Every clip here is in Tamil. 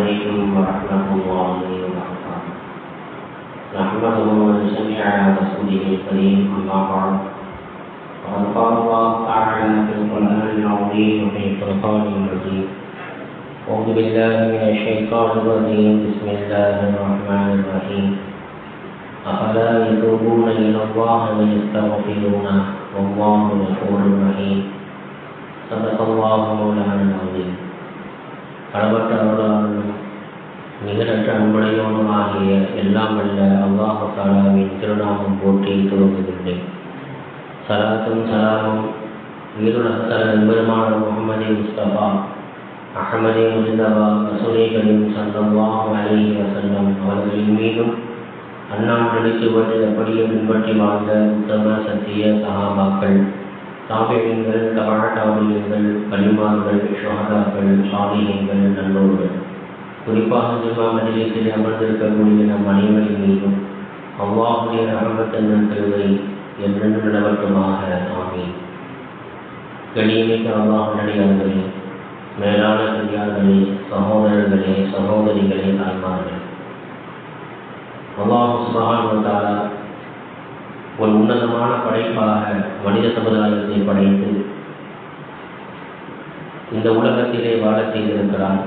عليكم ورحمة الله وبركاته. نحمده ونصلي على رسوله الكريم أما بعد. وقد قال الله تعالى في القرآن العظيم وفي الفرقان المجيد. أعوذ بالله من الشيطان الرجيم. بسم الله الرحمن الرحيم. أفلا يتوبون إلى الله ويستغفرونه والله غفور رحيم. صدق الله مولانا العظيم. அளவற்ற அருளாளனும் நிகரற்ற அன்புடையோனும் ஆகிய எல்லாம் அல்ல அல்லாஹாலாவின் திருநாமம் போற்றி துவங்குகின்றேன். சலாத்தும் சலாமும் வீருலகத்தல பெருமான முகமது முஸ்தபா அஹமதே முஜிதபா ரசூலை கரீம் சல்லல்லாஹு அலி வஸல்லம் அவர்களின் மீதும் அண்ணாம் நடித்துவது அப்படியே பின்பற்றி வாழ்ந்த உத்தம சத்திய சகாபாக்கள். தாபியங்கள் தவழ தாபியங்கள் கலிமார்கள் ஷஹதாக்கள் சாலிகங்கள் நல்லோர்கள். குறிப்பாக ஜிம்மா மதியத்தில் அமர்ந்திருக்கக்கூடிய நம் அனைவரின் மீதும் அவ்வாவுடைய ரகமத்தன் கருவை என்றென்று நடவட்டுமாக ஆமே கணியமிக்க அல்லாஹ் நடிகார்களே மேலான பெரியார்களே சகோதரர்களே சகோதரிகளே தாய்மார்களே. அல்லாஹ் வந்தாரா ஒரு உன்னதமான படைப்பாக மனித சமுதாயத்தை படைத்து இந்த உலகத்திலே வாழ செய்திருக்கிறார்.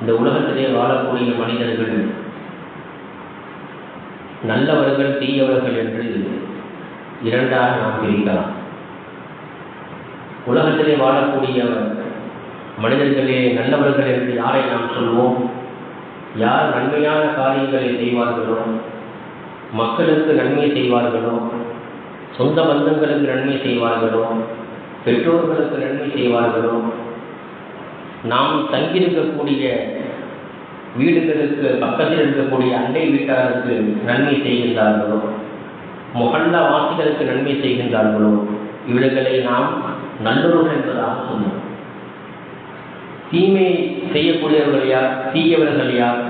இந்த உலகத்திலே வாழக்கூடிய மனிதர்கள் நல்லவர்கள் தீயவர்கள் என்று இரண்டாக நாம் பிரிக்கலாம். உலகத்திலே வாழக்கூடிய மனிதர்களே நல்லவர்கள் என்று யாரை நாம் சொல்வோம்? யார் நன்மையான காரியங்களை செய்வார்களோ மக்களுக்கு நன்மை செய்வார்களோ? சொந்த பந்தங்களுக்கு நன்மை செய்வார்களோ? பெற்றோர்களுக்கு நன்மை செய்வார்களோ? நாம் தங்கியிருக்கக்கூடிய வீடுகளுக்கு பக்கத்தில் இருக்கக்கூடிய அண்டை வீட்டாருக்கு நன்மை செய்கின்றார்களோ? முகல்லா வாசிகளுக்கு நன்மை செய்கின்றார்களோ? இவர்களை நாம் நல்லவர்கள் என்பதாக சொன்னோம் தீமை செய்யக்கூடியவர்கள் யார்? தீயவர்கள் யார்?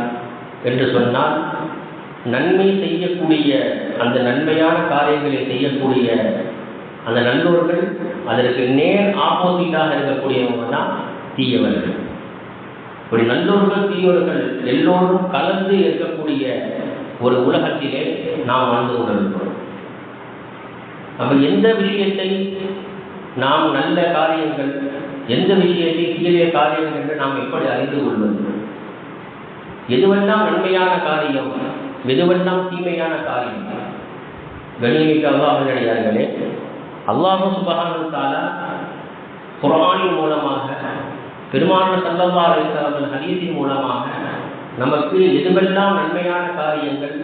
என்று சொன்னால் நன்மை செய்யக்கூடிய அந்த நன்மையான காரியங்களை செய்யக்கூடிய அந்த நல்லோர்கள் அதற்கு நேர் ஆப்போசிட்டாக இருக்கக்கூடியவங்க தான் தீயவர்கள். இப்படி நல்லோர்கள் தீயவர்கள் எல்லோரும் கலந்து இருக்கக்கூடிய ஒரு உலகத்திலே நாம் வாழ்ந்து கொண்டிருக்கிறோம். அப்ப எந்த விஷயத்தை நாம் நல்ல காரியங்கள் எந்த விஷயத்தை தீய காரியங்கள் என்று நாம் எப்படி அறிந்து கொள்வது? எதுவெல்லாம் நன்மையான காரியம்? எதுவெல்லாம் தீமையான காரியம். கணியமிக்க அல்லாஹர்களே அல்லாஹு சுபகான குரானின் மூலமாக பெருமான சல்லல்லா அலிஸ்லாமன் ஹரியத்தின் மூலமாக நமக்கு எதுவெல்லாம் நன்மையான காரியங்கள்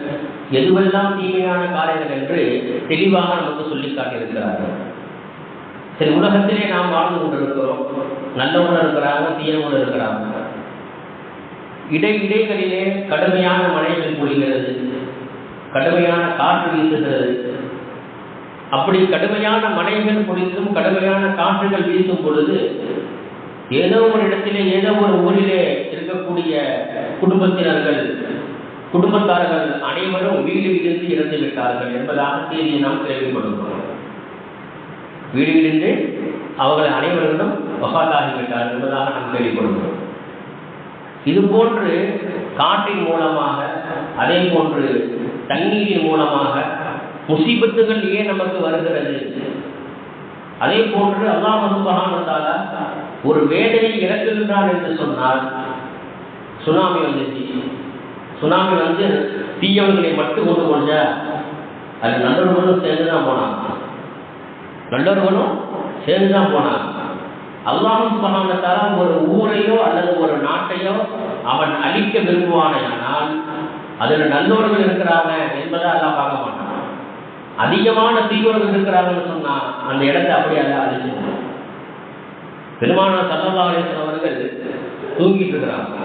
எதுவெல்லாம் தீமையான காரியங்கள் என்று தெளிவாக நமக்கு சொல்லி காட்டியிருக்கிறார்கள். சரி உலகத்திலே நாம் வாழ்ந்து கொண்டிருக்கிறோம். நல்லவங்க இருக்கிறாங்க தீயவங்க இருக்கிறாங்க. இடை இடைகளிலே கடுமையான மழைகள் பொழிகிறது கடுமையான காற்று வீசுகிறது. அப்படி கடுமையான மழைகள் பொழிந்தும் கடுமையான காற்றுகள் வீசும் பொழுது ஏதோ ஒரு இடத்திலே ஏதோ ஒரு ஊரிலே இருக்கக்கூடிய குடும்பத்தினர்கள் குடும்பத்தார்கள் அனைவரும் வீடு விழுந்து இறந்து விட்டார்கள் என்பதாக செய்தியை நாம் கேள்விப்படுகிறோம். வீடு இருந்து அவர்கள் அனைவரிடம் பகாதாகிவிட்டார்கள் என்பதாக நாம் கேள்விப்படுகிறோம். இது போன்று காற்றின் மூலமாக அதே போன்று தண்ணீரின் மூலமாக முசீபத்துகள் ஏன் நமக்கு வருகிறது? அதே போன்று அல்லாஹ் மதுபகானத்தால ஒரு வேதனை இறக்குகின்றான் என்று சொன்னால் சுனாமி வந்துச்சு. சுனாமி வந்து தீயவர்களை மட்டும் கொண்டு போஞ்ச அது நல்லவர்களும் சேர்ந்து தான் போனாங்க நல்லவர்களும் சேர்ந்து தான் போனாங்க அல்லாஹும் சுபகானத்தால ஒரு ஊரையோ அல்லது ஒரு நாட்டையோ அவன் அழிக்க விரும்புவானால் அதில் நல்லவர்கள் இருக்கிறாங்க என்பதை அல்லாஹ் பார்க்க மாட்டான். அதிகமான தீவிரர்கள் இருக்கிறாங்கன்னு சொன்னா அந்த இடத்தை அப்படியே அதை அழிச்சு பெருமான சல்லல்லாசன் அவர்கள் தூங்கிட்டு இருக்கிறாங்க.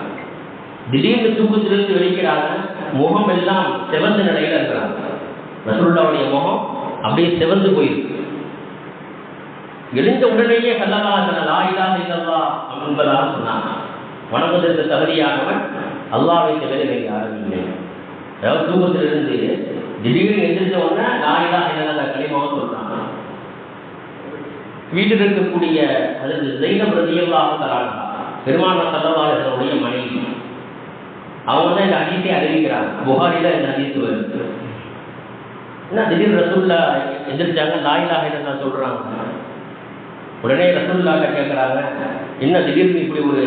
திடீர்னு தூக்கத்திலிருந்து வெளிக்கிறாங்க முகம் எல்லாம் செவந்த நிலையில இருக்கிறாங்க. ரசூல்லாவுடைய முகம் அப்படியே செவந்து போயிருக்கு. எழுந்த உடனேயே கல்லல்லாசன லாயிலா இல்லல்லா என்பதாக சொன்னாங்க வணக்கத்திற்கு தகுதியானவன் அல்லாவை தவிர வேறு யாரும் இல்லை. அதாவது தூக்கத்திலிருந்து திடீர்னு எந்திரிச்ச உடனே லாயிலா இல்லல்லா கனிமாவும் சொல்றாங்க வீட்டில் இருக்கக்கூடிய அதற்கு தெய்வம் பிரதியல்லாக தராங்க பெருமான சல்லவாளர்கள் மனைவி அவங்க தான் இந்த ஹதீஸை அறிவிக்கிறாங்க. புகாரில இந்த ஹதீஸ் வருது. என்ன திடீர் ரசூல்லா எந்திரிச்சாங்க லாயிலாக என்ன சொல்றாங்க. உடனே ரசூல்லாட்ட கேட்குறாங்க என்ன திடீர்னு இப்படி ஒரு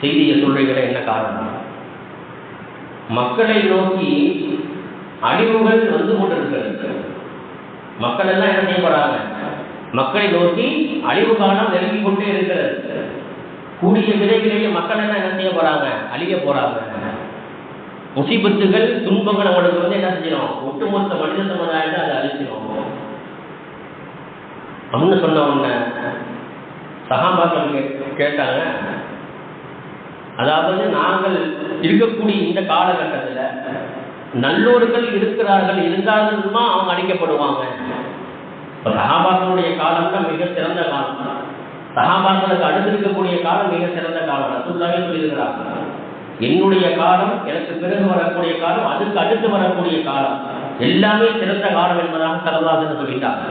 செய்தியை சொல்றீங்களே என்ன காரணம்? மக்களை நோக்கி அழிவுகள் வந்து கொண்டிருக்கிறது. மக்கள் எல்லாம் என்ன செய்யப்படுறாங்க மக்களை நோக்கி அழிவு காலம் நெருங்கி கொண்டே இருக்கிறது. கூடிய விரைவிலேயே மக்கள் எல்லாம் என்ன செய்ய போறாங்க அழிய போறாங்க. முசிபத்துகள் துன்பங்கள் அவங்களுக்கு வந்து என்ன செய்யணும் ஒட்டுமொத்த மனித சமுதாயத்தை அதை அழிச்சிடும் அப்படின்னு சொன்ன உடனே சகாபாக்கள் கே- கேட்டாங்க அதாவது நாங்கள் இருக்கக்கூடிய இந்த காலகட்டத்தில் நல்லோர்கள் இருக்கிறார்கள் இருந்தாலுமா அவங்க அழிக்கப்படுவாங்க இப்போ சகாபாக்களுடைய காலம் தான் மிக சிறந்த காலம். சகாபாக்களுக்கு அடுத்து இருக்கக்கூடிய காலம் மிக சிறந்த காலம். ரசூல்லாவே சொல்லியிருக்கிறாங்க என்னுடைய காலம் எனக்கு பிறகு வரக்கூடிய காலம் அதுக்கு அடுத்து வரக்கூடிய காலம் எல்லாமே சிறந்த காலம் என்பதாக சரதாசன் சொல்லிட்டாங்க.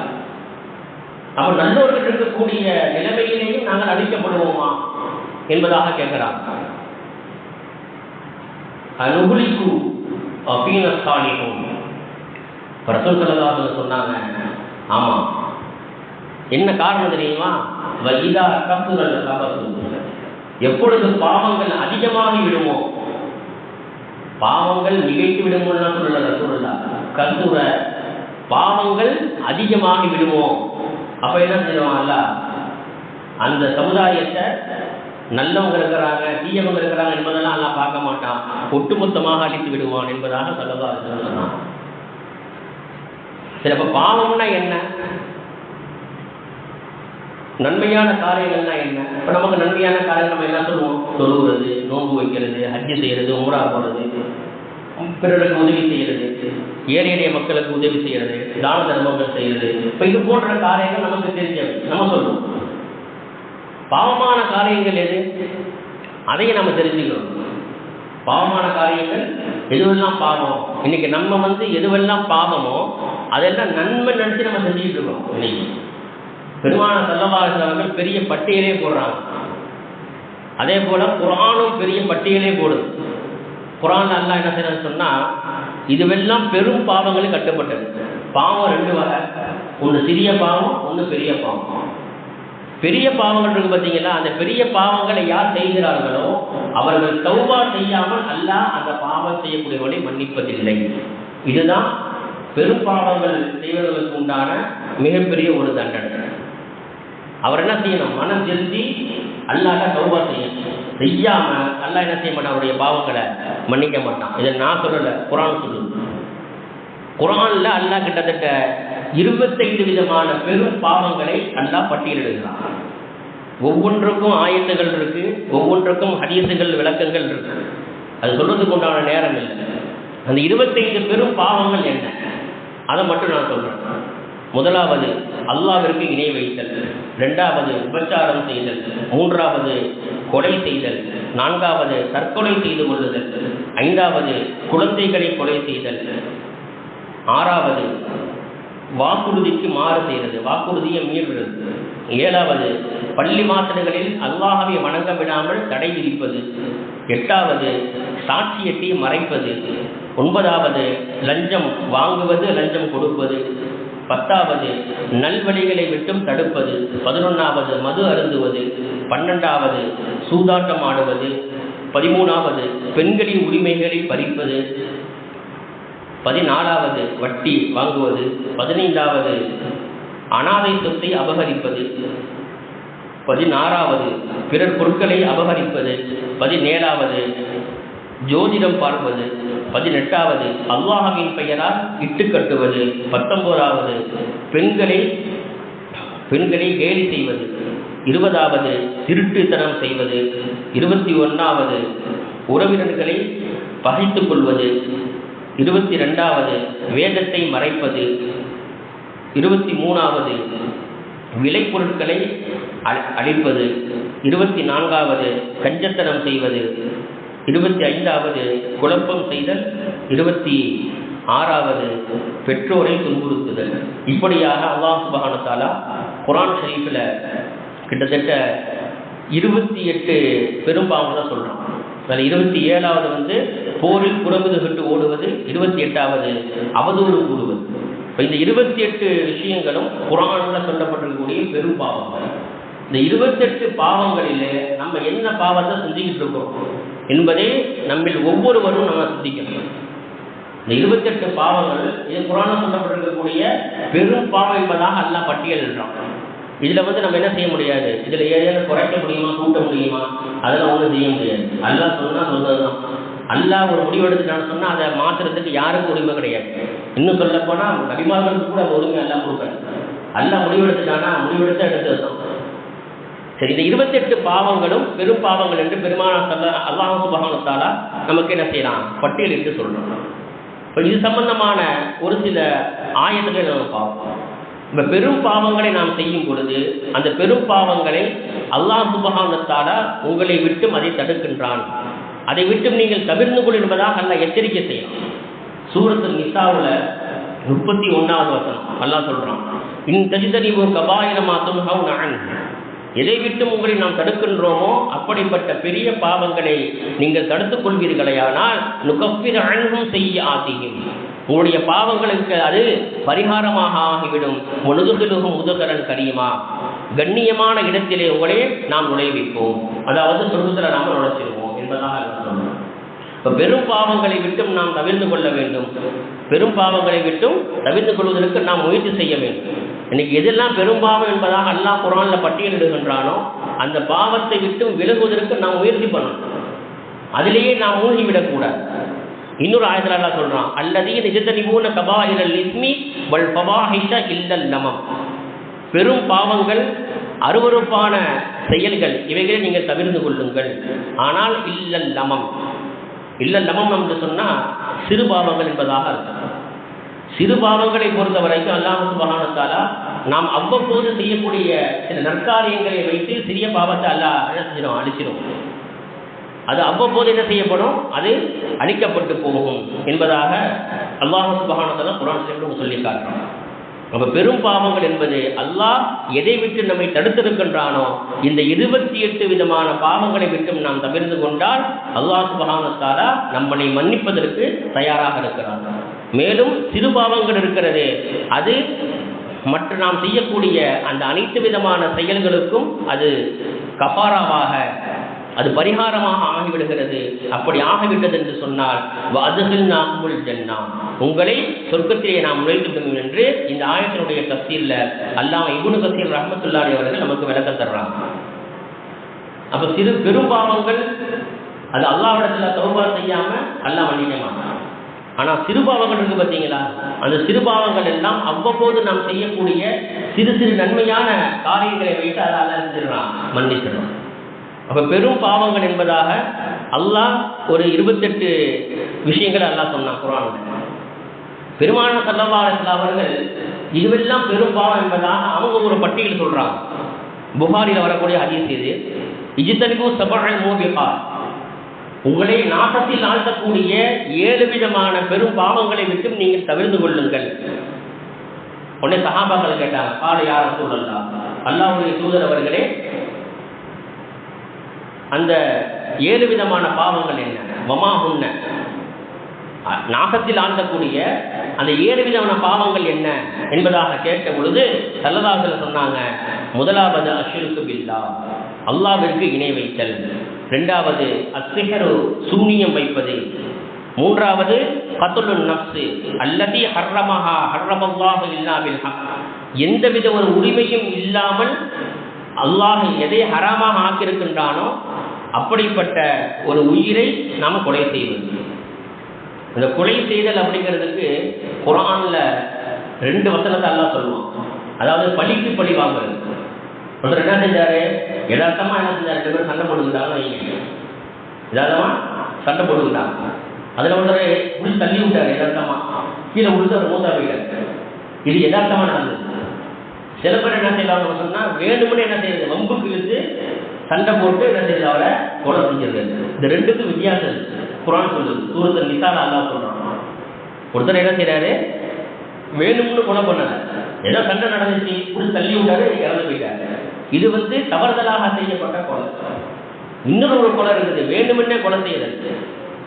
அவர் நல்லோர்கள் இருக்கக்கூடிய நிலைமையிலேயும் நாங்கள் அழிக்கப்படுவோமா என்பதாக கேட்கிறார். அனுகுலிக்கு அப்படின்னு சாலிக்கும் ரசூல் சல்லல்லாஹு சொன்னாங்க ஆமா. என்ன காரணம் தெரியுமா? வைதா கசுரல் கபசு. எப்பொழுது பாவங்கள் அதிகமாகி விடுமோ பாவங்கள் மிகைத்து விடுமோ சொல்லல சொல்லல கசுர பாவங்கள் அதிகமாகி விடுமோ அப்ப என்ன செய்வாங்கல்ல அந்த சமுதாயத்தை நல்லவங்க இருக்கிறாங்க தீயவங்க இருக்கிறாங்க என்பதெல்லாம் எல்லாம் பார்க்க மாட்டான். ஒட்டுமொத்தமாக அழித்து விடுவான் என்பதாக சொல்லவா சொன்னான். சரி அப்ப பாவம்னா என்ன? நன்மையான காரியங்கள்னா என்ன? இப்ப நமக்கு நன்மையான காரியம் நம்ம என்ன சொல்லுவோம்? தொழுகிறது நோன்பு வைக்கிறது ஹஜ்ஜு செய்யறது உமரா போறது பிறருக்கு உதவி செய்யறது. ஏழைய மக்களுக்கு உதவி செய்யறது தான தர்மங்கள் செய்யறது. இப்ப இது போன்ற காரியங்கள் நமக்கு தெரிஞ்சது. நம்ம சொல்லணும் பாவமான காரியங்கள் எது? அதையும் நம்ம தெரிஞ்சுக்கணும் பாவமான காரியங்கள் எதுவெல்லாம் பாவம்? இன்னைக்கு நம்ம வந்து எதுவெல்லாம் பாவமோ அதெல்லாம் நன்மை நினைச்சு நம்ம செஞ்சுட்டு இருக்கோம் இன்னைக்கு. பெருமான செல்லவாசவர்கள் பெரிய பட்டியலே போடுறாங்க. அதே போல குரானும் பெரிய பட்டியலே போடுது. குரான் நல்லா என்ன செய்யணும்னு சொன்னா இதுவெல்லாம் பெரும் பாவங்களுக்கு கட்டுப்பட்டது. பாவம் ரெண்டு வகை. ஒன்று சிறிய பாவம் ஒன்று பெரிய பாவம். பெரிய பாவங்கள் இருக்கு பார்த்தீங்களா? அந்த பெரிய பாவங்களை யார் செய்கிறார்களோ அவர்கள் தௌபா செய்யாமல் அல்லாஹ் அந்த பாவம் செய்யக்கூடியவனை மன்னிப்பதில்லை. இதுதான் பெரும் பாவங்கள் செய்வதற்கு உண்டான மிகப்பெரிய ஒரு தண்டனை. அவர் என்ன செய்யணும்? மனம் திருந்தி அல்லாத தௌபா செய்யணும். செய்யாம அல்ல என்ன செய்ய மாட்டான்? அவருடைய பாவங்களை மன்னிக்க மாட்டான். இதை நான் சொல்லல குரான் சொல்லுது குரான்ல அல்லாஹ் கிட்டத்தட்ட இருபத்தைந்து விதமான பெரும் பாவங்களை அல்லாஹ் பட்டியலிடுகிறான். ஒவ்வொன்றுக்கும் ஆயத்துகள் இருக்கு ஒவ்வொன்றுக்கும் ஹதீசுகள் விளக்கங்கள் இருக்கு. அது சொல்றதுக்கு உண்டான நேரம் இல்லை. அந்த இருபத்தைந்து பெரும் பாவங்கள் என்ன? அதை மட்டும் நான் சொல்றேன். முதலாவது அல்லாவிற்கு இணை வைத்தல். இரண்டாவது உபச்சாரம் செய்தல். மூன்றாவது கொலை செய்தல். நான்காவது தற்கொலை செய்து கொள்ளுதல். ஐந்தாவது குழந்தைகளை கொலை செய்தல். ஆறாவது வாக்குறுதிக்கு மாறு செய்கிறது வாக்குறுதியை மீறுகிறது ஏழாவது பள்ளி மாத்திரைகளில் அல்லாஹவை வணங்க விடாமல் தடை விதிப்பது. எட்டாவது சாட்சியத்தை மறைப்பது. ஒன்பதாவது லஞ்சம் வாங்குவது லஞ்சம் கொடுப்பது. பத்தாவது நல்வழிகளை விட்டும் தடுப்பது. பதினொன்றாவது மது அருந்துவது. பன்னெண்டாவது சூதாட்டம் ஆடுவது பதிமூணாவது பெண்களின் உரிமைகளை பறிப்பது. பதினாலாவது வட்டி வாங்குவது. பதினைந்தாவது அனாதை சொத்தை அபகரிப்பது. பதினாறாவது பிறர் பொருட்களை அபகரிப்பது. பதினேழாவது ஜோதிடம் பார்ப்பது. பதினெட்டாவது அல்லாஹவின் பெயரால் இட்டு கட்டுவது. பத்தொன்பதாவது பெண்களை பெண்களை கேலி செய்வது. இருபதாவது திருட்டுத்தனம் செய்வது. இருபத்தி ஒன்றாவது உறவினர்களை பகைத்துக் கொள்வது. இருபத்தி ரெண்டாவது வேதத்தை மறைப்பது. இருபத்தி மூணாவது விளைபொருட்களை அ- அழிப்பது. இருபத்தி நான்காவது கஞ்சத்தனம் செய்வது. இருபத்தி ஐந்தாவது குழப்பம் செய்தல் இருபத்தி ஆறாவது பெற்றோரை துன்புறுத்துதல். இப்படியாக அல்லாஹ் சுபகானத்தாலா குரான் ஷரீஃபில் கிட்டத்தட்ட இருபத்தி எட்டு பெரும்பாவம் தான் சொல்கிறோம் அதில் இருபத்தி ஏழாவது வந்து போரில் புறமுது விட்டு ஓடுவது இருபத்தி எட்டாவது அவதூறு கூடுவது இப்போ இந்த இருபத்தி எட்டு விஷயங்களும் குரானில் சொல்லப்பட்டிருக்கக்கூடிய பெரும் பாவங்கள். இந்த இருபத்தெட்டு பாவங்களிலே நம்ம என்ன பாவத்தை செஞ்சுக்கிட்டு இருக்கோம்? என்பதை நம்மில் ஒவ்வொருவரும் நம்ம சிந்திக்கணும். இந்த இருபத்தெட்டு பாவங்கள் இது புராணம் சொல்லப்பட்டிருக்கக்கூடிய பெரும் பாவம் என்பதாக எல்லாம் பட்டியலிடுறோம் இதில் வந்து நம்ம என்ன செய்ய முடியாது? இதில் ஏதேனும் குறைக்க முடியுமா கூட்ட முடியுமா? அதெல்லாம் ஒன்றும் செய்ய முடியாது. அல்லாஹ் சொன்னால் சொன்னது தான் ஒரு முடிவு எடுத்துட்டான்னு சொன்னால் அதை மாற்றுறதுக்கு யாருக்கும் உரிமை கிடையாது. இன்னும் சொல்ல போனால் நபிமார்களுக்கு கூட உரிமை எல்லாம் கொடுக்கணும் அல்லாஹ் முடிவு எடுத்துட்டானா முடிவெடுத்து எடுத்து சரி இந்த இருபத்தெட்டு பாவங்களும் பெரும் பாவங்கள் என்று பெருமான சொல்ல அல்லாஹ் சுபகானத்தாலா நமக்கு என்ன செய்யலாம் பட்டியலிட்டு சொல்றோம் இப்போ இது சம்பந்தமான ஒரு சில ஆயத்துகளை நம்ம பார்ப்போம். இந்த பெரும் பாவங்களை நாம் செய்யும் பொழுது அந்த பெரும் பாவங்களை அல்லாஹ் சுபகானத்தாலா உங்களை விட்டும் அதை தடுக்கின்றான். அதை விட்டும் நீங்கள் தவிர்ந்து கொள் என்பதாக அல்ல எச்சரிக்கை செய்யும் சூரத்து நிசாவில் முப்பத்தி ஒன்றாவது வசனம் அல்லாஹ் சொல்றான் இன் தஜிதறிவு கபாயிரமாத்தும் ஹவு நான் எதை விட்டு உங்களை நாம் தடுக்கின்றோமோ அப்படிப்பட்ட பெரிய பாவங்களை நீங்கள் தடுத்துக் கொள்வீர்களேயானால் நுகப்பிர அன்பும் செய்ய ஆதியும் உங்களுடைய பாவங்களுக்கு அது பரிகாரமாக ஆகிவிடும். முழுதுகிலுகும் முதுகரன் கரியுமா கண்ணியமான இடத்திலே உங்களே நாம் நுழைவிப்போம். அதாவது சொர்க்கத்தில் நாம் நுழைச்சிருவோம் என்பதாக இப்போ பெரும் பாவங்களை விட்டும் நாம் தவிர்த்து கொள்ள வேண்டும். பெரும் பாவங்களை விட்டும் தவிர்த்து கொள்வதற்கு நாம் முயற்சி செய்ய வேண்டும். இன்னைக்கு எதெல்லாம் பெரும் பாவம் என்பதாக அல்லாஹ் குரானில் பட்டியலிடுகின்றானோ அந்த பாவத்தை விட்டு விலகுவதற்கு நாம் முயற்சி பண்ணணும். அதிலேயே நாம் மூழ்கிவிடக்கூடாது இன்னொரு ஆயத்தில் அல்லாஹ் சொல்றான் அல்லதீ நிஜத்தனிபூன இரல் இஸ்மி வல் பவாஹிஷ இல்லல் நமம் பெரும் பாவங்கள் அருவறுப்பான செயல்கள் இவைகளை நீங்கள் தவிர்த்து கொள்ளுங்கள். ஆனால் இல்லல் லமம். இல்லல் லமம் என்று சொன்னால் சிறு பாவங்கள் என்பதாக இருக்கும் சிறு பாவங்களை பொறுத்த வரைக்கும் அல்லாஹ் மகானத்தாலா நாம் அவ்வப்போது செய்யக்கூடிய சில நற்காரியங்களை வைத்து சிறிய பாவத்தை அல்லாஹ் என்ன செஞ்சிடும்? அழிச்சிடும். அது அவ்வப்போது என்ன செய்யப்படும்? அது அழிக்கப்பட்டு போகும் என்பதாக அல்லாஹு சுபகானத்தாலா குரான் சொல்லி சொல்லி காட்டுறோம் அப்ப பெரும் பாவங்கள் என்பது அல்லாஹ் எதை விட்டு நம்மை தடுத்திருக்கின்றானோ இந்த இருபத்தி எட்டு விதமான பாவங்களை விட்டும் நாம் தவிர்த்து கொண்டால் அல்லாஹ் சுபகானத்தாரா நம்மளை மன்னிப்பதற்கு தயாராக இருக்கிறான். மேலும் சிறு பாவங்கள் இருக்கிறது. அது மற்ற நாம் செய்யக்கூடிய அந்த அனைத்து விதமான செயல்களுக்கும் அது கபாராவாக அது பரிகாரமாக ஆகிவிடுகிறது. அப்படி ஆகிவிட்டது என்று சொன்னால் அதுகள் நாமுள் ஜன்னா. உங்களை சொர்க்கத்திலே நாம் நுழைத்துவிடும் என்று இந்த ஆயத்தினுடைய தப்சீல்ல அல்லாம இபுனு கசீர் ரஹமத்துல்லாரி அவர்கள் நமக்கு விளக்கம் தர்றாங்க அப்ப சிறு பெரும் பாவங்கள் அது அல்லாவிடத்துல தௌபா செய்யாம அல்லாஹ் மன்னிக்க மாட்டான். ஆனா சிறுபாவங்கள் இருக்கு பார்த்தீங்களா அந்த சிறுபாவங்கள் எல்லாம் அவ்வப்போது நாம் செய்யக்கூடிய சிறு சிறு நன்மையான காரியங்களை வைத்து அதை அல்ல செஞ்சிடறான் அப்ப பெரும் பாவங்கள் என்பதாக அல்லாஹ் ஒரு இருபத்தெட்டு விஷயங்களை அல்லாஹ் சொன்னான் குரான் பெருமான சல்லவாரத்தில் அவர்கள் இதுவெல்லாம் பெரும் பாவம் என்பதாக அவங்க ஒரு பட்டியல் சொல்றாங்க. புகாரியில் வரக்கூடிய ஹதீஸ் இது. இஜித்தனிபு சபழ் மோபிகா. உங்களை நாசத்தில் ஆழ்த்தக்கூடிய ஏழு விதமான பெரும் பாவங்களை விட்டு நீங்கள் தவிர்த்து கொள்ளுங்கள். உடனே சகாபாக்கள் கேட்டாங்க காலை யார சொல்லலாம் அல்லாவுடைய தூதர் அவர்களே அந்த ஏழு விதமான பாவங்கள் என்ன? வமா உன்ன நாகத்தில் ஆழ்த்தக்கூடிய அந்த ஏழு விதமான பாவங்கள் என்ன என்பதாக கேட்ட பொழுது சல்லதாசல சொன்னாங்க முதலாவது அஷிருக்கு பில்லா. அல்லாவிற்கு இணை வைத்தல். ரெண்டாவது அசிஹரு சூனியம் வைப்பது. மூன்றாவது கத்துலு நப்சு அல்லதி ஹர்ரமஹா இல்லாமல் எந்த எந்தவித ஒரு உரிமையும் இல்லாமல் அல்லாஹ் எதை ஹராமாக ஆக்கியிருக்கின்றானோ அப்படிப்பட்ட ஒரு உயிரை நாம் கொலை செய்வது. இந்த கொலை செய்தல் அப்படிங்கிறதுக்கு குரானில் ரெண்டு வசனத்தை எல்லாம் சொல்லுவோம் அதாவது பழிக்கு பழி வாங்குறது. ஒருத்தர் என்ன செஞ்சாரு யதார்த்தமா என்ன செஞ்சாரு? ரெண்டு பேரும் சண்டை போட்டுக்கிட்டாங்க வைங்க. யதார்த்தமா சண்டை போட்டுக்கிட்டாங்க. அதில் ஒருத்தர் புடிச்சு தள்ளி விட்டாரு யதார்த்தமா. கீழே விழுந்து அவர் மூத்தா போயிட்டாரு. இது யதார்த்தமா நடந்தது. சில பேர் என்ன செய்வாங்க சொன்னா வேணும்னு என்ன செய்யுது வம்புக்கு இழுத்து சண்டை போட்டு என்ன செய்யுது அவரை கொலை செஞ்சிருது இந்த ரெண்டுக்கும் வித்தியாசம் இருக்கு. குரான் சொல்லுது சூரத்தில் நிசால அல்லா சொல்றான். ஒருத்தர் என்ன செய்யறாரு வேணும்னு கொலை பண்ணல. ஏதோ சண்டை நடந்துச்சு இப்படி தள்ளி விட்டாரு இறந்து போயிட்டாரு. இது வந்து தவறுதலாக செய்யப்பட்ட கொலை. இன்னொரு ஒரு கொலை இருக்குது வேண்டுமென்றே கொலை செய்யறது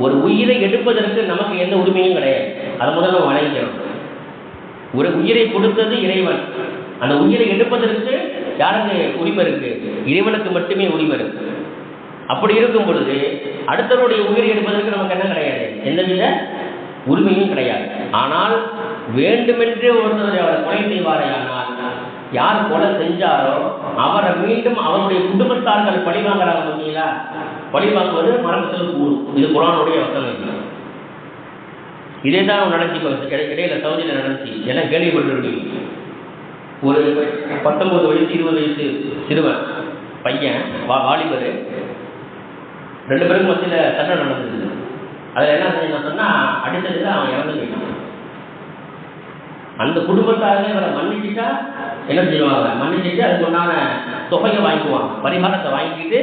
ஒரு உயிரை எடுப்பதற்கு நமக்கு எந்த உரிமையும் கிடையாது. அதை முதல்ல வணங்கிக்கிறோம் ஒரு உயிரை கொடுத்தது இறைவன். அந்த உயிரை எடுப்பதற்கு யாருக்கு உரிமை இருக்கு? இறைவனுக்கு மட்டுமே உரிமை இருக்கு. அப்படி இருக்கும் பொழுது அடுத்தவருடைய உயிரை எடுப்பதற்கு நமக்கு என்ன கிடையாது? எந்தவித உரிமையும் கிடையாது. ஆனால் வேண்டுமென்றே ஒருத்தர் அவர் கொலை செய்வாரே ஆனால் யார் கொலை செஞ்சாரோ அவரை மீண்டும் அவருடைய குடும்பத்தார்கள் பழி வாங்குறாங்க பார்த்தீங்களா? பழி வாங்குவது மரணத்தில் கூறும் இது குரானுடைய வசனம் இதே. தான் நடந்துச்சு இடையில சவுதியில் நடந்துச்சு எல்லாம் கேள்விப்பட்டிருக்கீங்க ஒரு பத்தொன்பது வயசு இருபது வயசு சிறுவன் பையன் வா வாலிபர். ரெண்டு பேருக்கும் மத்தியில் சண்டை நடந்தது. அதில் என்ன செஞ்சா சொன்னால் அடித்ததுல அவன் இறந்து போயிட்டான். அந்த குடும்பத்தாரே இவரை மன்னிச்சுட்டா என்ன செய்வாங்க? மன்னிச்சுட்டு அதுக்கு உண்டான தொகையை வாங்கிக்குவாங்க. பரிகாரத்தை வாங்கிக்கிட்டு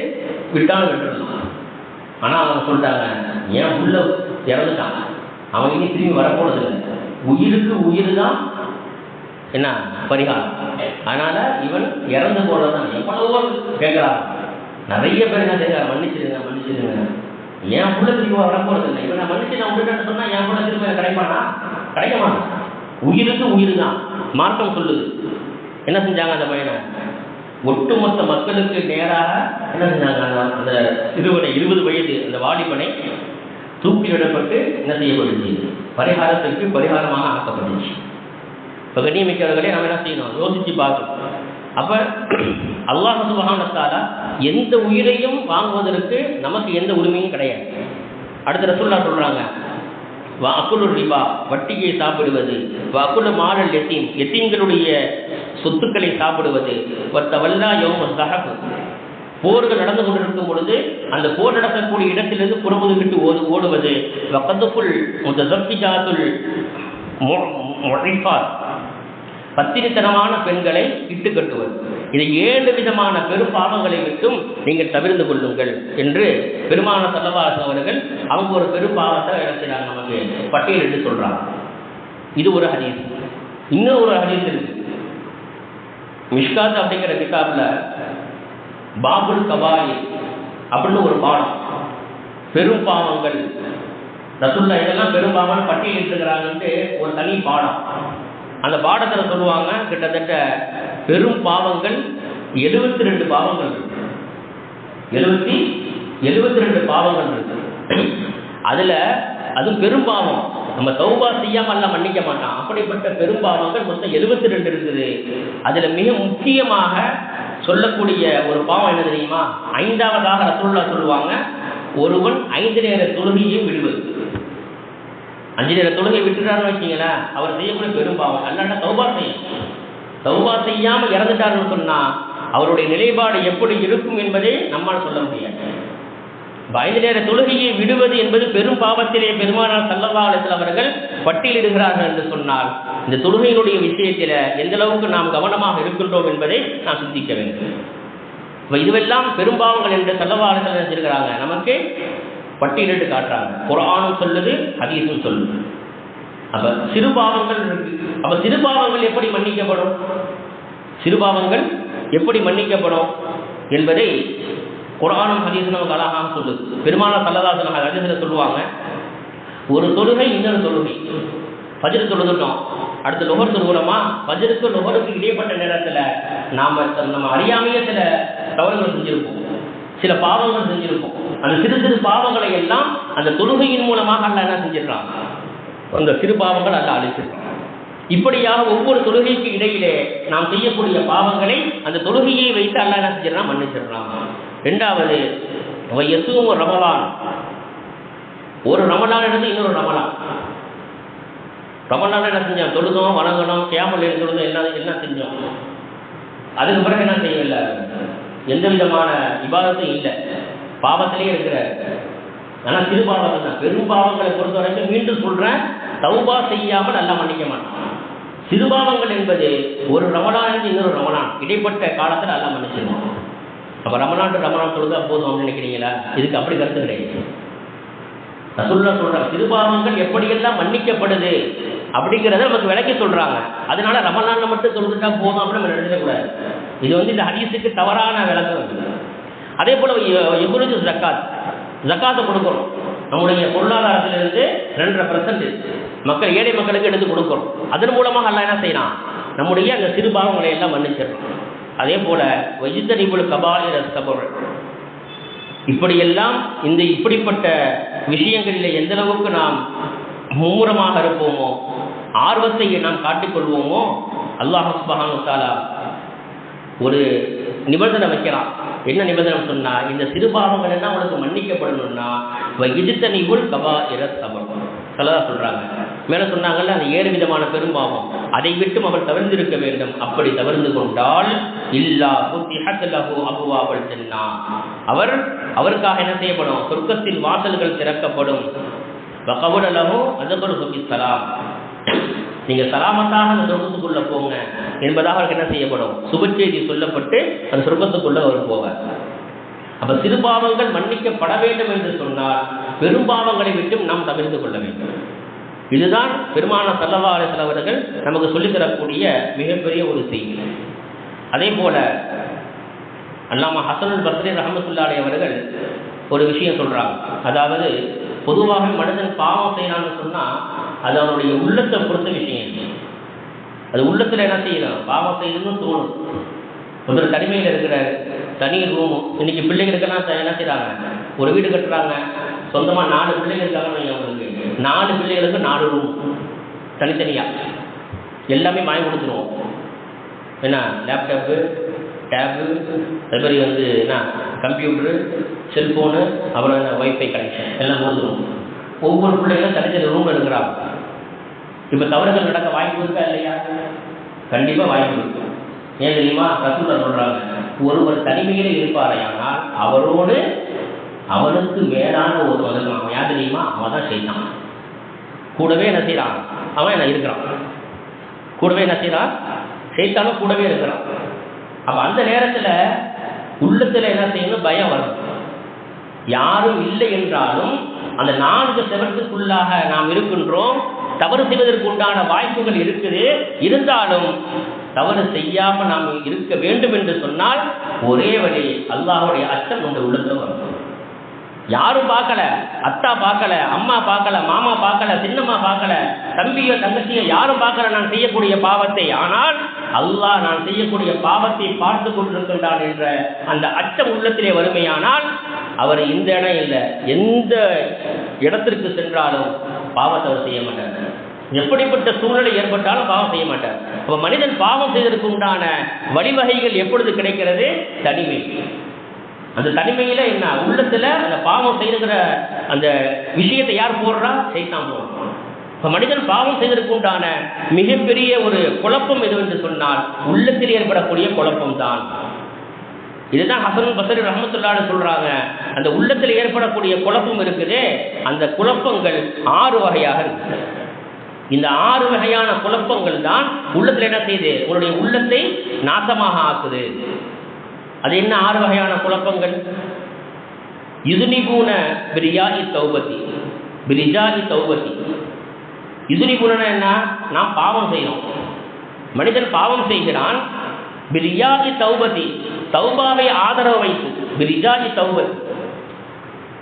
விட்டாலும் விட்டுருந்தான் ஆனால் அவங்க சொல்லிட்டாங்க ஏன் உள்ள இறந்துட்டான் அவன் இனி திரும்பி வரப்போனது இல்லை. உயிருக்கு உயிர் தான் என்ன? பரிகாரம். அதனால இவன் இறந்து போனதான் எவ்வளவோ கேட்குறான் நிறைய பேர் என்ன செய்கிறார் மன்னிச்சிடுங்க மன்னிச்சிருங்க என் பிள்ளை திரும்ப வரப்போறது இல்லை? இவனை மன்னிச்சு நான் விட்டுட்டேன்னு சொன்னா என் பிள்ளை திரும்ப கிடைப்பானா? கிடைக்க மாட்டான். உயிருக்கு உயிர் தான் மார்க்கம் சொல்லுது. என்ன செஞ்சாங்க அந்த பையனை? ஒட்டுமொத்த மக்களுக்கு நேராக என்ன செஞ்சாங்க? அந்த- சிறுவனை இருபது வயது அந்த வாலிபனை தூக்கிலிடப்பட்டு என்ன செய்யப்படுச்சு பரிகாரத்திற்கு பரிகாரமாக ஆக்கப்பட்டுச்சு. இப்போ கண்ணியமிக்கவர்களே நம்ம என்ன செய்யணும்? யோசிச்சு பார்க்கணும். அப்ப அல்லாஹ் சுபஹானத்தாலா எந்த உயிரையும் வாங்குவதற்கு நமக்கு எந்த உரிமையும் கிடையாது. அடுத்த ரசூல்லா சொல்றாங்க வாக்குலு ரிபா வட்டியை சாப்பிடுவது வாக்குலு மாடல் எத்தீம் எத்தீம்களுடைய சொத்துக்களை சாப்பிடுவது. வத்த வல்லா யோம சஹப். போர்கள் நடந்து கொண்டிருக்கும் பொழுது அந்த போர் நடக்கக்கூடிய இடத்திலிருந்து புறமுது விட்டு ஓடு ஓடுவது. வக்கத்துக்குள் முதற்பிஜாத்துல் முழைப்பார் பத்திரித்தனமான பெண்களை இட்டு கட்டுவது. இது ஏழு விதமான பெரும் பாவங்களை விட்டும் நீங்கள் தவிர்ந்து கொள்ளுங்கள் என்று பெருமான சல்லவாசம் அவர்கள் அவங்க ஒரு பெரும் பாவத்தை இழக்கிறாங்க நமக்கு பட்டியலிட்டு சொல்றாங்க. இது ஒரு ஹதீஸ். இன்னும் ஒரு ஹதீஸ் இருக்கு. மிஷ்காத் அப்படிங்கிற கிதாப்ல பாபுல் கபாயி அப்படின்னு ஒரு பாடம். பெரும் பாவங்கள். ரசுல்லா இதெல்லாம் பெரும் பாவம் பட்டியலிட்டுக்கிறாங்கன்ட்டு ஒரு தனி பாடம். அந்த பாடத்தில் சொல்லுவாங்க கிட்டத்தட்ட பெரும் பாவங்கள் எழுபத்தி ரெண்டு பாவங்கள் இருக்கு. எழுபத்தி எழுபத்தி ரெண்டு பாவங்கள் இருக்கு. அதுல அது பெரும் பாவம். நம்ம தௌபா செய்யாமல்லாம் மன்னிக்க மாட்டான். அப்படிப்பட்ட பெரும் பாவங்கள் மொத்தம் எழுபத்தி ரெண்டு இருக்குது. அதுல மிக முக்கியமாக சொல்லக்கூடிய ஒரு பாவம் என்ன தெரியுமா? ஐந்தாவதாக ரசூல்லா சொல்லுவாங்க ஒருவன் ஐந்து நேர தொழுகையும் விடுவது. அஞ்சு நேர தொழுகை விட்டுட்டாருன்னு வச்சீங்களேன் அவர் செய்யக்கூடிய பெரும் பாவம். அல்லாட்ட தௌபா செய்யும். தௌபா செய்யாமல் இறந்துட்டாருன்னு சொன்னா அவருடைய நிலைப்பாடு எப்படி இருக்கும் என்பதை நம்மால் சொல்ல முடியாது. இப்ப ஐந்து நேர தொழுகையை விடுவது என்பது பெரும் பாவத்திலே பெருமானார் சல்லல்லா அலிஸ்லாம் அவர்கள் பட்டியலிடுகிறார்கள் என்று சொன்னால் இந்த தொழுகையினுடைய விஷயத்தில் எந்த அளவுக்கு நாம் கவனமாக இருக்கின்றோம் என்பதை நாம் சிந்திக்க வேண்டும். இதுவெல்லாம் பெரும்பாவங்கள் என்று சல்லல்லா அலிஸ்லாம் நமக்கு பட்டியலிட்டு காட்டுறாங்க. குரானும் சொல்லுது ஹதீஸும் சொல்லுது. அப்ப சிறுபாவங்கள் இருக்கு. அப்ப சிறுபாவங்கள் எப்படி மன்னிக்கப்படும்? சிறுபாவங்கள் எப்படி மன்னிக்கப்படும் என்பதை குரானும் ஹதீஸும் நமக்கு அழகாக சொல்லுது. பெருமான சல்லதாசன் ஹதீஸில் சொல்லுவாங்க ஒரு தொழுகை இன்னொரு தொழுகை. ஃபஜ்ர் தொழுதுட்டோம். அடுத்து நுகர் தொழுகிறோமா? பஜ்ருக்கு நுகருக்கு இடைப்பட்ட நேரத்தில் நாம் நம்ம அறியாமையே சில தவறுகள் செஞ்சிருப்போம். சில பாவங்கள் செஞ்சிருப்போம். அந்த சிறு சிறு பாவங்களை எல்லாம் அந்த தொழுகையின் மூலமாக அல்ல என்ன செஞ்சிடறான் அந்த சிறு பாவங்கள் அல்ல அழிச்சிருக்கான். இப்படியாக ஒவ்வொரு தொழுகைக்கு இடையிலே நாம் செய்யக்கூடிய பாவங்களை அந்த தொழுகையை வைத்து அல்ல என்ன செஞ்சிடறான் மன்னிச்சிடறான் ரெண்டாவது எசுவும் ரமலான். ஒரு ரமலான் எடுத்து இன்னொரு ரமலான். ரமலான் என்ன செஞ்சோம் தொழுதோம் வணங்கணும் கேமல் தொழுதோம் என்ன என்ன செஞ்சோம். அதுக்கு பிறகு என்ன செய்யல எந்த விதமான விவாதத்தையும் இல்லை. பாவத்திலே இருக்கிறார். ஆனால் சிறு பாவங்கள் தான். பெரும் பாவங்களை பொறுத்த வரைக்கும் மீண்டும் சொல்றேன் தௌபா செய்யாமல் நல்லா மன்னிக்க மாட்டான். சிறுபாவங்கள் என்பது ஒரு ரமணான் இன்னொரு ரமணான் இடைப்பட்ட காலத்தில் நல்லா மன்னிச்சிருவோம் அப்போ ரமணான் ரமணான் ரமலான் போதும் அப்படின்னு நினைக்கிறீங்களா? இதுக்கு அப்படி கருத்து கிடையாது. ரசூல்லா சொல்றாங்க சிறுபாவங்கள் எப்படியெல்லாம் மன்னிக்கப்படுது அப்படிங்கிறத நமக்கு விளக்கி சொல்றாங்க. அதனால ரமலான்ல மட்டும் தொழுதுட்டா போதும் அப்படின்னு நம்ம நினைக்கக்கூடாது இது வந்து இந்த ஹரிசுக்கு தவறான விளக்கம். அதே போல எகுருஜு ஜக்காத். ஜக்காத்தை கொடுக்குறோம் நம்முடைய பொருளாதாரத்திலிருந்து ரெண்டரை பர்சன்ட் மக்கள் ஏழை மக்களுக்கு எடுத்து கொடுக்குறோம் அதன் மூலமாக எல்லாம் என்ன செய்யலாம் நம்முடைய அந்த சிறு பாவங்களை எல்லாம் மன்னிச்சிடணும். அதே போல வஜித்தனிபுல் கபாலி ரசபொருள் இப்படியெல்லாம் இந்த இப்படிப்பட்ட விஷயங்களில் எந்த அளவுக்கு நாம் மும்முரமாக இருப்போமோ ஆர்வத்தை நாம் காட்டிக்கொள்வோமோ அல்லாஹ் சுபஹானு தாலா ஒரு நிபந்தனை வைக்கலாம் என்ன நிபந்தனை சொன்னா இந்த சிறுபாவங்கள் எல்லாம் உனக்கு மன்னிக்கப்படணும்னா இஜித்தனிகுள் கபா இர சபம் சொல்றாங்க. மேல சொன்னாங்கல்ல அந்த ஏழு விதமான பெரும்பாவம் அதை விட்டும் அவர் தவிர்ந்திருக்க வேண்டும். அப்படி தவிர்த்து கொண்டால் இல்லா புத்திஹத்தலஹு அபுவாபல் ஜன்னா. அவர் அவருக்காக என்ன செய்யப்படும்? சொர்க்கத்தின் வாசல்கள் திறக்கப்படும். வகவுடலஹு அதுபல் சுபி சலாம் நீங்க சலாமத்தாக அந்த சொர்க்கத்துக்குள்ள போங்க என்பதாக அவருக்கு என்ன செய்யப்படும்? சுபச்செய்தி சொல்லப்பட்டு அந்த சொர்க்கத்துக்குள்ள அவர் போவார். அப்ப சிறுபாவங்கள் மன்னிக்கப்பட வேண்டும் என்று சொன்னால் பெரும்பாவங்களை விட்டும் நாம் தவிர்த்து கொள்ள வேண்டும். இதுதான் பெருமான சல்லவா அலிஸ்லாம் அவர்கள் நமக்கு சொல்லித் தரக்கூடிய மிகப்பெரிய ஒரு செய்தி. அதே போல அல்லாமா ஹசனுல் பஸ்ரி ரஹமத்துல்லாடி அவர்கள் ஒரு விஷயம் சொல்றாங்க. அதாவது பொதுவாக மனிதன் பாவம் செய்யலாம்னு சொன்னா அது அவனுடைய உள்ளத்தை பொறுத்த விஷயம் அது உள்ளத்தில் என்ன செய்யலாம்? பாவம் செய்யணும்னு தோணும். ஒருத்தர் தனிமையில் இருக்கிறார். தனி ரூமு இன்னைக்கு பிள்ளைகளுக்கெல்லாம் த- என்ன செய்கிறாங்க ஒரு வீடு கட்டுறாங்க. சொந்தமாக நாலு பிள்ளைகள் இருக்காங்கன்னு அவங்களுக்கு. நாலு பிள்ளைகளுக்கு நாலு ரூம் தனித்தனியாக எல்லாமே வாங்கி கொடுத்துருவோம். என்ன? லேப்டாப்பு டேபு அது மாதிரி வந்து என்ன? கம்ப்யூட்டரு செல்ஃபோனு அப்புறம் என்ன? ஒய்ஃபை கனெக்ஷன் எல்லாம் கொடுத்துருவோம். ஒவ்வொரு பிள்ளைகளும் தனித்தனி ரூம் எடுக்கிறாங்க இப்போ தவறுகள் நடக்க வாய்ப்பு இருக்கா இல்லையா? கண்டிப்பாக வாய்ப்பு இருக்கு. ஏன் தெரியுமா? ரசூலா சொல்றாங்க ஒருவர் தனிமையில இருப்பாரையானால் அவரோடு அவனுக்கு மேலான ஒரு மகன் அவன் யார் தெரியுமா? அவன் தான் செய்தான் கூடவே என்ன செய்யறான் அவன் என்ன இருக்கிறான்? கூடவே என்ன செய்யறான் செய்தாலும் கூடவே இருக்கிறான். அப்ப அந்த நேரத்துல உள்ளத்துல என்ன செய்யணும் பயம் வரும். யாரும் இல்லை என்றாலும் அந்த நான்கு செவத்துக்குள்ளாக நாம் இருக்கின்றோம். தவறு செய்வதற்கு உண்டான வாய்ப்புகள் இருக்குது. இருந்தாலும் தவறு செய்யாம நாம் இருக்க வேண்டும் என்று சொன்னால் ஒரே வழி அல்லாஹுடைய அச்சம் உங்க உள்ளத்துல வரும். யாரும் பார்க்கல? அத்தா பார்க்கல அம்மா பார்க்கல மாமா பார்க்கல சின்னம்மா பார்க்கல தம்பியோ தங்கச்சியோ யாரும் பார்க்கல நான் செய்யக்கூடிய பாவத்தை. ஆனால் அல்லாஹ் நான் செய்யக்கூடிய பாவத்தை பார்த்து கொண்டிருக்கின்றான் என்ற அந்த அச்சம் உள்ளத்திலே வறுமையானால் அவர் இந்த இடம் இல்லை எந்த இடத்திற்கு சென்றாலும் பாவத்தை அவர் செய்ய மாட்டார் எப்படிப்பட்ட சூழ்நிலை ஏற்பட்டாலும் பாவம் செய்ய மாட்டார் அப்ப மனிதன் பாவம் செய்வதற்கு உண்டான வழிவகைகள் எப்பொழுது கிடைக்கிறது? தனிமை. அந்த தனிமையில என்ன? உள்ளத்துல அந்த பாவம் செய்துங்கிற அந்த விஷயத்தை யார் போடுறா? செய்தான் போடுறோம் இப்போ மனிதன் பாவம் செய்வதற்கு உண்டான மிகப்பெரிய ஒரு குழப்பம் எது என்று சொன்னால் உள்ளத்தில் ஏற்படக்கூடிய குழப்பம் தான் இதுதான் ஹசன் பசரி ரஹமத்துல்லான்னு சொல்றாங்க. அந்த உள்ளத்தில் ஏற்படக்கூடிய குழப்பம் இருக்குது. அந்த குழப்பங்கள் ஆறு வகையாக இருக்குது. இந்த ஆறு வகையான குழப்பங்கள் தான் உள்ளத்தில் என்ன செய்யுது? உங்களுடைய உள்ளத்தை நாசமாக ஆக்குது. அது என்ன ஆறு வகையான குழப்பங்கள்? யுதுனிபூன பிரியாஜி தௌபதி. பிரிஜாஜி தௌபதி. யுதுனிபூன என்ன? நாம் பாவம் செய்யணும் மனிதன் பாவம் செய்கிறான். பிரியாஹி தௌபதி. தௌபாவை ஆதரவு வைத்து பிரிஜாஜி தௌபதி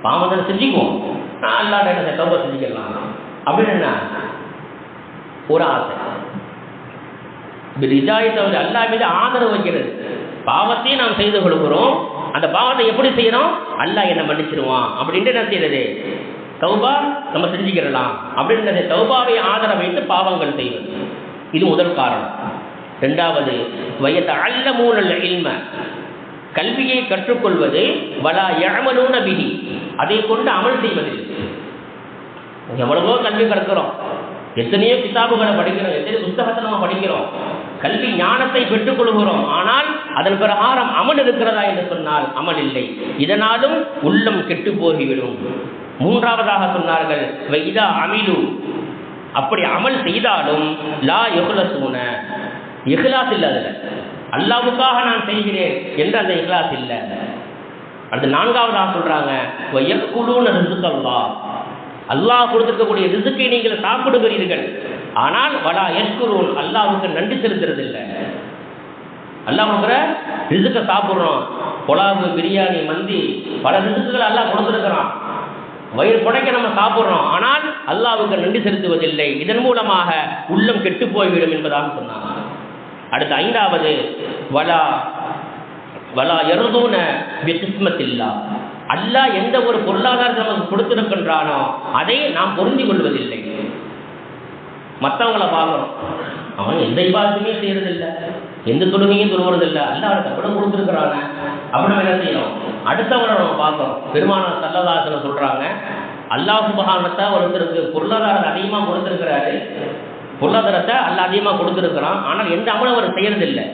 பாவம் செஞ்சுக்குவோம். நான் அல்லாத என்ன தௌபா செஞ்சுக்கலாம். அப்படின்னு என்ன? ஒரு ஆசை. பிரிஜாஹி தௌபை அல்லா மீது ஆதரவு வைக்கிறது. பாவத்தையும் நாம் செய்து கொடுக்குறோம். அந்த பாவத்தை எப்படி செய்யணும்? அல்லாஹ் என்ன மன்னிச்சிருவான். அப்படின்ட்டு என்ன செய்யறது? தௌபா நம்ம செஞ்சுக்கிறலாம் அப்படின்றது தௌபாவை ஆதரவு வைத்து பாவங்கள் செய்வது. இது முதல் காரணம். ரெண்டாவது வயத்த அல்ல மூலல் இல்மை. கல்வியை கற்றுக்கொள்வது வலா யமலூன விதி அதை கொண்டு அமல் செய்வது. எவ்வளவோ கல்வி கற்கிறோம். எத்தனையோ கிதாபுகளை படிக்கிறோம். எத்தனையோ புத்தகத்தை நம்ம படிக்கிறோம். கல்வி ஞானத்தை பெற்றுக் கொள்கிறோம் ஆனால் அதன் பிரகாரம் அமல் இருக்கிறதா என்று சொன்னால் அமல் இல்லை. இதனாலும் உள்ளம் கெட்டு போகிவிடும். மூன்றாவதாக சொன்னார்கள் வைதா அமிலு. அப்படி அமல் செய்தாலும் லா எகுலசூன இஹ்லாஸ் இல்லை அதில் அல்லாவுக்காக நான் செய்கிறேன் என்று அந்த இஹ்லாஸ் இல்லை. அடுத்து நான்காவதாக சொல்றாங்க வயக்குழுன்னு ரிசுக்கல்லா அல்லாஹ் கொடுத்திருக்கக்கூடிய ரிசுக்கை நீங்கள் சாப்பிடுகிறீர்கள். ஆனால் வலா எஸ்குரூன் அல்லாவுக்கு நன்றி செலுத்துறது இல்லை அல்லாஹ் ரிசுக்க சாப்பிட்றோம். புலாவு பிரியாணி மந்தி பல ரிசுக்குகள் அல்லாஹ் கொடுத்துருக்கிறான். வயிறு புடைக்க நம்ம சாப்பிட்றோம். ஆனால் அல்லாவுக்கு நன்றி செலுத்துவதில்லை. இதன் மூலமாக உள்ளம் கெட்டு போய்விடும் என்பதாக சொன்னாங்க. அடுத்து ஐந்தாவது வலா வலா எருதூன கிஸ்மத்தில்லா அல்லாஹ் எந்த ஒரு பொருளாதாரத்தை நமக்கு கொடுத்திருக்கின்றானோ அதை நாம் பொருந்தி கொள்வதில்லை. மற்றவங்கள பார்க்கணும். அவன் எந்த இபாதத்துமே செய்யறதில்லை. எந்த தொழுகையும் தொழுவதில்லை. அல்ல அவனுக்கு அப்படி கொடுத்துருக்குறான. அப்படி என்ன செய்யணும்? அடுத்தவரை நம்ம பார்க்கணும். பெருமான சல்லதாசன சொல்றாங்க அல்லாஹ் சுபகானத்தை ஒருத்தருக்கு பொருளாதாரத்தை அதிகமாக கொடுத்துருக்கிறாரு. பொருளாதாரத்தை அல்ல அதிகமாக கொடுத்துருக்கிறான். ஆனால் எந்த அமலும் அவர் செய்யறதில்லை.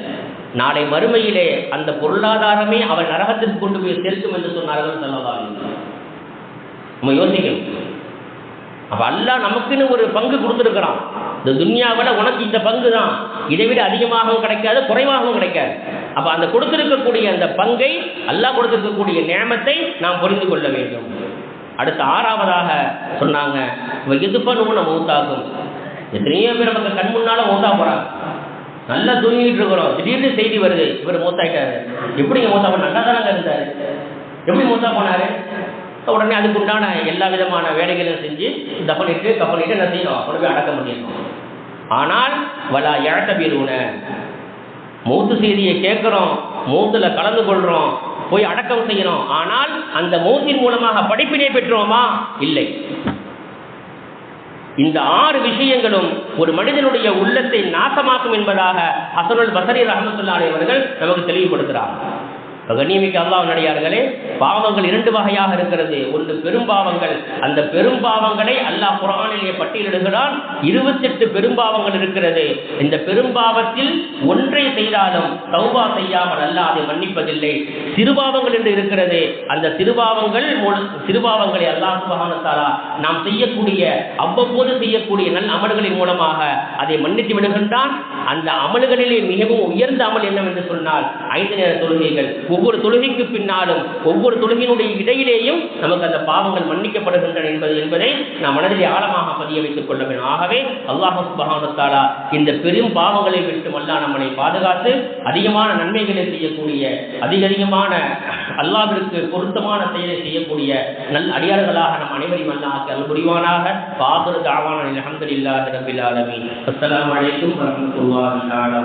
நாளை மறுமையிலே அந்த பொருளாதாரமே அவர் நரகத்திற்கு கொண்டு போய் சேர்க்கும் என்று சொன்னார்கள் சல்லதாரி நம்ம யோசிக்கணும். அப்ப அல்லா நமக்குன்னு ஒரு பங்கு கொடுத்துருக்கிறான். இந்த துன்யாவில் உனக்கு இந்த பங்கு தான் இதை விட அதிகமாகவும் கிடைக்காது குறைவாகவும் கிடைக்காது. அப்ப அந்த கொடுத்திருக்கக்கூடிய அந்த பங்கை அல்லாஹ் கொடுத்திருக்கக்கூடிய நியமத்தை நாம் புரிந்து கொள்ள வேண்டும். அடுத்து ஆறாவதாக சொன்னாங்க எதுப்பனும் ஊத்தாகும் எத்தனையோ பேர் நமக்கு கண் முன்னால மௌத்தா போறாங்க. நல்லா தூங்கிட்டு இருக்கிறோம். திடீர்னு செய்தி வருது. இவர் மூத்தாயிட்டாரு எப்படிங்க மூத்தா போன நல்லா தானங்க இருந்தாரு. எப்படி மூத்தா போனாரு? உடனே அதுக்கு உண்டான எல்லா விதமான வேலைகளையும் செஞ்சு தப்பனிட்டு கப்பலிட்டு என்ன செய்யணும்? கொண்டு போய் அடக்க முடியணும் ஆனால் வலா இழக்க பீருன மூத்து செய்தியை கேட்குறோம். மூத்துல கலந்து கொள்றோம். போய் அடக்கம் செய்யணும். ஆனால் அந்த மூத்தின் மூலமாக படிப்பினை பெற்றோமா? இல்லை. இந்த ஆறு விஷயங்களும் ஒரு மனிதனுடைய உள்ளத்தை நாசமாக்கும் என்பதாக ஹசனுல் பசரி ரஹமத்துல்லாலே அவர்கள் நமக்கு தெளிவுபடுத்துகிறார் கண்ணியமிக்க அல்லாஹ் நடிகார்களே பாவங்கள் இரண்டு வகையாக இருக்கிறது. ஒன்று பெரும்பாவங்கள் அந்த பெரும்பாவங்களை அல்லாஹ் குரானிலே பட்டியலிடுகிறான். இருபத்தெட்டு பெரும்பாவங்கள் இருக்கிறது. இந்த பெரும்பாவத்தில் ஒன்றை செய்தாலும் சௌபா செய்யாமல் அல்லாஹ் அதை மன்னிப்பதில்லை. சிறுபாவங்கள் என்று இருக்கிறது. அந்த சிறுபாவங்கள் சிறுபாவங்களை அல்லாஹ் சுபகானத்தாரா நாம் செய்யக்கூடிய அவ்வப்போது செய்யக்கூடிய நல் அமல்களின் மூலமாக அதை மன்னித்து விடுகின்றான். அந்த அமல்களிலே மிகவும் உயர்ந்த அமல் என்னவென்று சொன்னால் ஐந்து நேர தொழுகைகள் ஒவ்வொரு தொழுகைக்கு பின்னாலும் ஒவ்வொரு தொழுகையினுடைய இடையிலேயும் நமக்கு அந்த பாவங்கள் மன்னிக்கப்படுகின்றன என்பது என்பதை நாம் மனதிலே ஆழமாக பதிய வைத்துக் கொள்ள வேண்டும். ஆகவே அல்லாஹு சுபஹானத்தாலா இந்த பெரும் பாவங்களை விட்டு அல்லா நம்மளை பாதுகாத்து அதிகமான நன்மைகளை செய்யக்கூடிய அதிக அதிகமான அல்லாவிற்கு பொருத்தமான செயலை செய்யக்கூடிய நல் அடியார்களாக நம் அனைவரையும் அல்லாஹ் அல் புரிவானாக. பாபுரு தாவான அலமதுல்லாஹி ரபில் ஆலமீன். அஸ்லாம் வலைக்கும் வரஹ்மத்துல்லாஹி தஆலா